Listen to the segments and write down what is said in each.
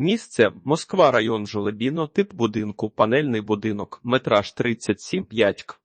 Місце Москва, район Жолебіно, тип будинку, панельний будинок, метраж 37, 5 к.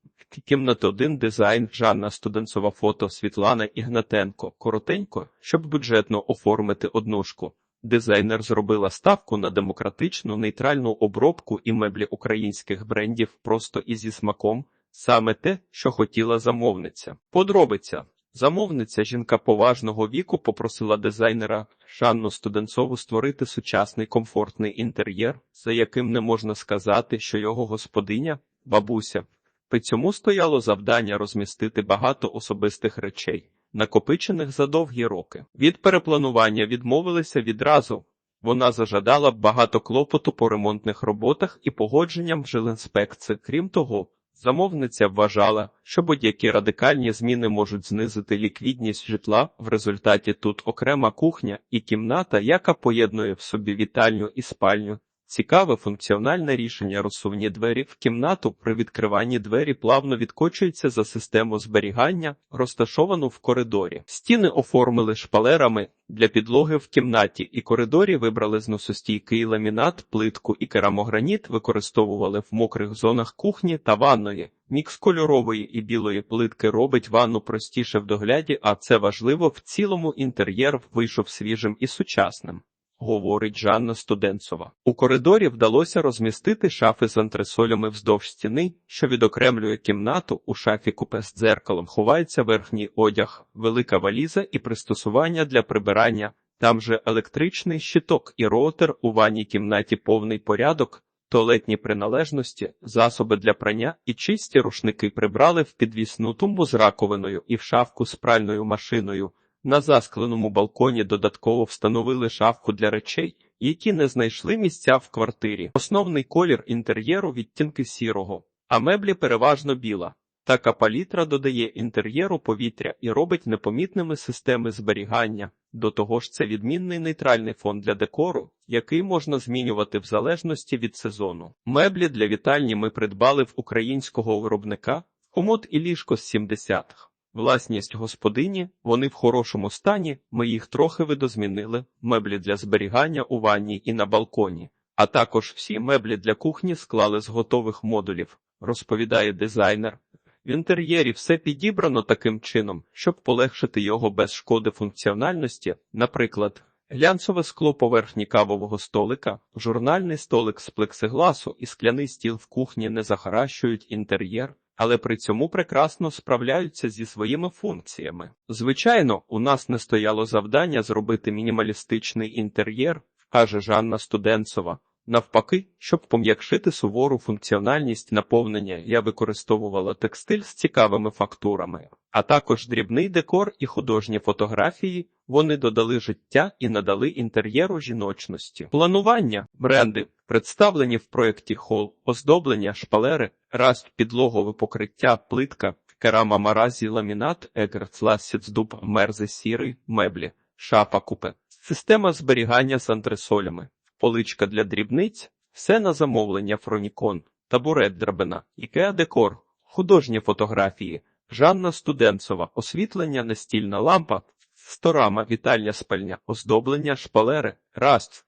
Кімната 1, дизайн, Жанна Студенцова, фото, Світлана Ігнатенко. Коротенько, щоб бюджетно оформити однушку. Дизайнер зробила ставку на демократичну нейтральну обробку і меблі українських брендів просто і зі смаком, саме те, що хотіла замовниця. Подробиця. Замовниця жінка поважного віку попросила дизайнера Жанну Студенцову створити сучасний комфортний інтер'єр, за яким не можна сказати, що його господиня – бабуся. При цьому стояло завдання розмістити багато особистих речей, накопичених за довгі роки. Від перепланування відмовилися відразу. Вона зажадала багато клопоту по ремонтних роботах і погодженням жилінспекції. Крім того, замовниця вважала, що будь-які радикальні зміни можуть знизити ліквідність житла. В результаті тут окрема кухня і кімната, яка поєднує в собі вітальню і спальню. Цікаве функціональне рішення розсувні двері в кімнату при відкриванні двері плавно відкочуються за систему зберігання, розташовану в коридорі. Стіни оформили шпалерами для підлоги в кімнаті, і коридорі вибрали зносостійкий ламінат, плитку і керамограніт використовували в мокрих зонах кухні та ванної. Мікс кольорової і білої плитки робить ванну простіше в догляді, а це важливо в цілому інтер'єр вийшов свіжим і сучасним говорить Жанна Студенцова. У коридорі вдалося розмістити шафи з антресолями вздовж стіни, що відокремлює кімнату. У шафі купе з дзеркалом ховається верхній одяг, велика валіза і пристосування для прибирання. Там же електричний щиток і роутер у ванній кімнаті повний порядок. Туалетні приналежності, засоби для прання і чисті рушники прибрали в підвісну тумбу з раковиною і в шафку з пральною машиною. На заскленому балконі додатково встановили шафку для речей, які не знайшли місця в квартирі. Основний колір інтер'єру відтінки сірого, а меблі переважно біла. Така палітра додає інтер'єру повітря і робить непомітними системи зберігання. До того ж, це відмінний нейтральний фон для декору, який можна змінювати в залежності від сезону. Меблі для вітальні ми придбали в українського виробника комод і ліжко з 70-х. Власність господині, вони в хорошому стані, ми їх трохи видозмінили, меблі для зберігання у ванні і на балконі, а також всі меблі для кухні склали з готових модулів, розповідає дизайнер. В інтер'єрі все підібрано таким чином, щоб полегшити його без шкоди функціональності, наприклад, глянцеве скло поверхні кавового столика, журнальний столик з плексигласу і скляний стіл в кухні не захаращують інтер'єр але при цьому прекрасно справляються зі своїми функціями. Звичайно, у нас не стояло завдання зробити мінімалістичний інтер'єр, каже Жанна Студенцова. Навпаки, щоб пом'якшити сувору функціональність наповнення, я використовувала текстиль з цікавими фактурами, а також дрібний декор і художні фотографії. Вони додали життя і надали інтер'єру жіночності. Планування, бренди, представлені в проєкті хол, оздоблення, шпалери, раст, підлогове покриття, плитка, керама маразі, ламінат, егерцласіц, дуб, мерзи, сірий, меблі, шафа купе, система зберігання з антресолями поличка для дрібниць, все на замовлення Фронікон, табурет драбина, ікеа декор, художні фотографії, Жанна Студенцова, освітлення, настільна лампа, сторама, вітальня спальня, оздоблення, шпалери, раст,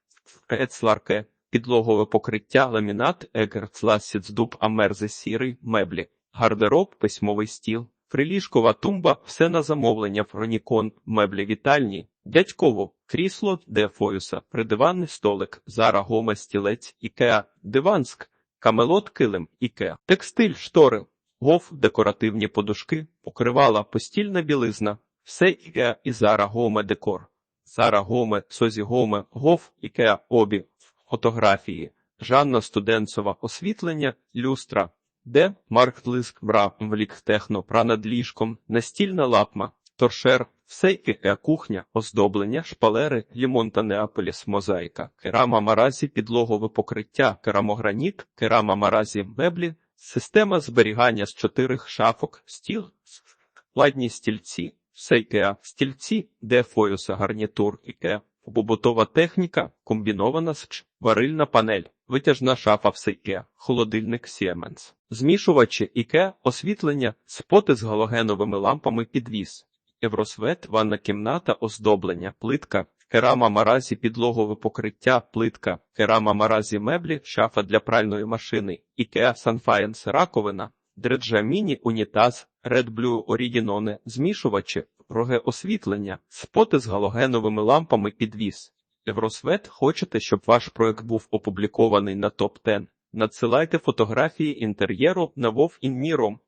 ецларке, підлогове покриття, ламінат, егерцласіц, дуб, амерзи, сірий, меблі, гардероб, письмовий стіл. Приліжкова тумба, все на замовлення, фронікон, меблі вітальні, дядьково, крісло де Фоюса, придиванний столик, Зара Гоме, стілець, Ікеа, Диванск, Камелот килим, Ікеа, текстиль, штори, гов, декоративні подушки, покривала, постільна білизна, все Ікеа і Зара Гоме декор. Зара Гоме, Созі Гоме, Гов, Ікеа, Обі, фотографії, Жанна Студенцова, освітлення, люстра, де Марк Лиск брав влік техно, пра над ліжком, настільна лапма, торшер, все іке кухня, оздоблення, шпалери, лімон та неаполіс, мозаїка, керама маразі, підлогове покриття, керамограніт, керама маразі меблі, система зберігання з чотирих шафок, стіл, ладні стільці, все ікеа, стільці, де фоюса гарнітур іке, побутова техніка, комбінована з варильна панель. Витяжна шафа в Сейке, холодильник Siemens. Змішувачі Іке, освітлення, споти з галогеновими лампами підвіз. Євросвет, ванна кімната, оздоблення, плитка, Керама Маразі підлогове покриття, плитка, керама Маразі меблі, шафа для пральної машини, IKEA Sunfiance раковина, дреджа міні, унітаз, Red Blue Originone, змішувачі, роге освітлення, споти з галогеновими лампами підвіз. Евросвет хочете, щоб ваш проект був опублікований на топ 10 Надсилайте фотографії інтер'єру на Вов Інміром.